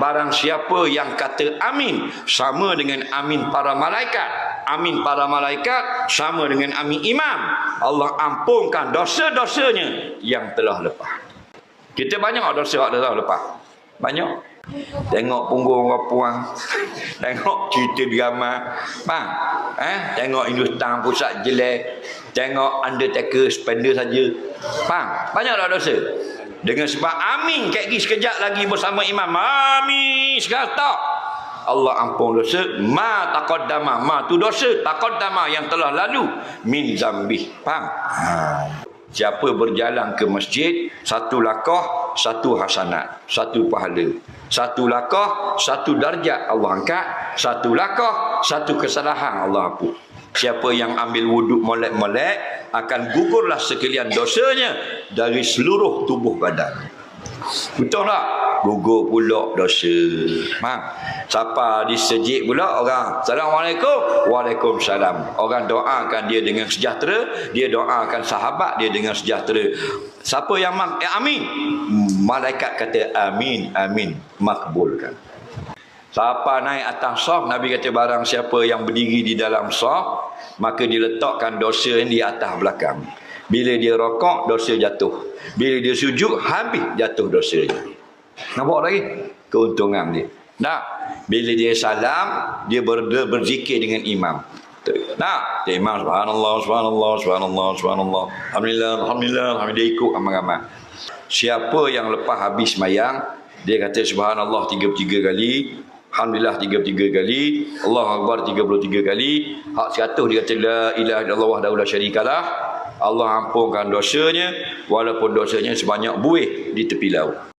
barang siapa yang kata amin sama dengan amin para malaikat. Amin para malaikat sama dengan amin imam. Allah ampunkan dosa-dosanya yang telah lepas. Kita banyak dosa yang telah lepas. Banyak tengok punggung orang puang tengok cerita drama. Faham eh? Tengok Hindustan pusat jelek. Tengok Undertaker spender saja. Faham banyak tak dosa? Dengan sebab amin kat gigi sekejap lagi bersama imam amin sekarang tak Allah ampun dosa. Ma taqaddama ma tu dosa. Taqaddama yang telah lalu. Min zambih. Faham ha. siapa berjalan ke masjid satu lakah satu hasanat satu pahala. Satu lakah satu darjat Allah angkat. Satu lakah satu kesalahan Allah hapus. Siapa yang ambil wuduk molek-molek akan gugurlah sekalian dosanya dari seluruh tubuh badan betul tak? Gugur pula dosa. Ha. siapa di sejid pula orang. Assalamualaikum. Waalaikumsalam. Orang doakan dia dengan sejahtera dia doakan sahabat dia dengan sejahtera. Siapa yang mak eh, amin? Malaikat kata amin amin. Makbulkan. Siapa naik atas saf, Nabi kata barang siapa yang berdiri di dalam saf, maka diletakkan dosa yang di atas belakang. Bila dia rokok, dosa jatuh. Bila dia sujud, habis jatuh dosanya. Nampak lagi? Keuntungan dia. Nah, bila dia salam, dia ber, berzikir dengan imam. Nah, dia imam subhanallah, subhanallah, subhanallah, subhanallah. Alhamdulillah, alhamdulillah, alhamdulillah. Dia ikut amal-amal. Siapa yang lepas habis mayang, dia kata subhanallah 33 kali, Alhamdulillah 33 kali, Allah Akbar 33 kali, hak 100 dia kata la ilaha illallah wahdahu la syarikalah. Allah ampunkan dosanya walaupun dosanya sebanyak buih di tepi laut.